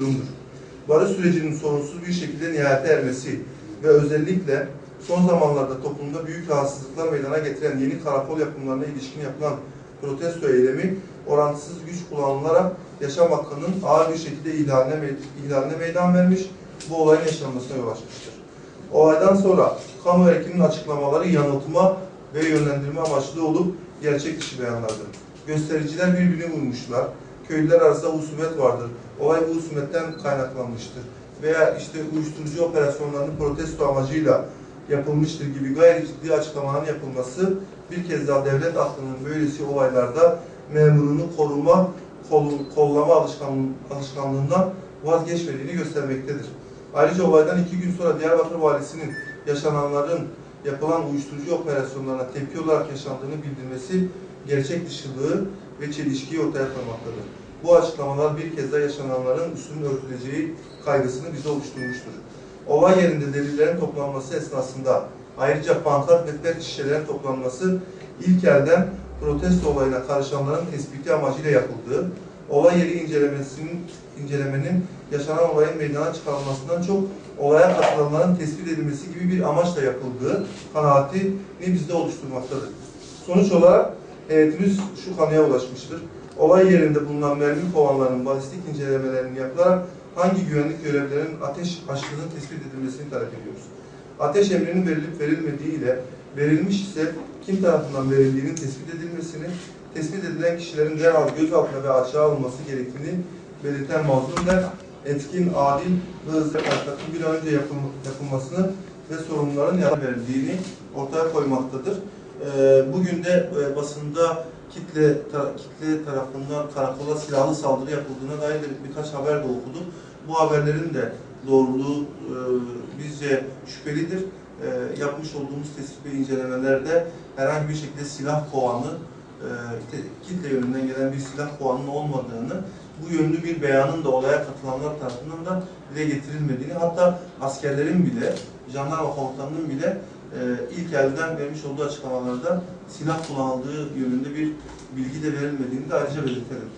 durumdur. Barış sürecinin sorunsuz bir şekilde nihayete ermesi ve özellikle son zamanlarda toplumda büyük rahatsızlıklar meydana getiren yeni karakol yapımlarına ilişkin yapılan protesto eylemi orantısız güç kullanılarak yaşam hakkının ağır bir şekilde ihlaline, me- ihlaline meydan vermiş, bu olayın yaşanmasına yol açmıştır. Olaydan sonra kamu ekibinin açıklamaları yanıltma ve yönlendirme amaçlı olup gerçek dışı beyanlardır. Göstericiler birbirini vurmuşlar. Köylüler arasında husumet vardır. Olay bu husumetten kaynaklanmıştır. Veya işte uyuşturucu operasyonlarının protesto amacıyla yapılmıştır gibi gayri ciddi açıklamaların yapılması bir kez daha devlet aklının böylesi olaylarda memurunu koruma, kol- kollama alışkan, alışkanlığından vazgeçmediğini göstermektedir. Ayrıca olaydan iki gün sonra Diyarbakır Valisi'nin yaşananların yapılan uyuşturucu operasyonlarına tepki olarak yaşandığını bildirmesi gerçek dışılığı ve çelişkiyi ortaya koymaktadır. Bu açıklamalar bir kez daha yaşananların üstünün örtüleceği kaygısını bize oluşturmuştur. Olay yerinde delillerin toplanması esnasında ayrıca pankart ve pet şişelerin toplanması ilk elden protesto olayına karışanların tespiti amacıyla yapıldığı, olay yeri incelemesinin incelemenin yaşanan olayın meydana çıkarılmasından çok olaya katılanların tespit edilmesi gibi bir amaçla yapıldığı kanaatini bizde oluşturmaktadır. Sonuç olarak heyetimiz şu kanıya ulaşmıştır. Olay yerinde bulunan mermi kovanlarının balistik incelemelerinin yapılarak hangi güvenlik görevlilerinin ateş açtığının tespit edilmesini talep ediyoruz. Ateş emrinin verilip verilmediği ile verilmiş ise kim tarafından verildiğinin tespit edilmesini, tespit edilen kişilerin derhal gözaltına ve açığa alınması gerektiğini belirten mazlumlar etkin, adil ve hızlı karşılaştırma bir an önce yapılmasını ve sorumluların verildiğini ortaya koymaktadır. Ee, Bugün de e, basında kitle kitle tarafından karakola silahlı saldırı yapıldığına dair de birkaç haber de okudum. Bu haberlerin de doğruluğu e, bizce şüphelidir. E, Yapmış olduğumuz tespit ve incelemelerde herhangi bir şekilde silah kovanı, kitle yönünden gelen bir silah kovanının olmadığını, bu yönlü bir beyanın da olaya katılanlar tarafından da dile getirilmediğini, hatta askerlerin bile, jandarma komutanının bile ilk elden vermiş olduğu açıklamalarda silah kullanıldığı yönünde bir bilgi de verilmediğini de ayrıca belirtelim.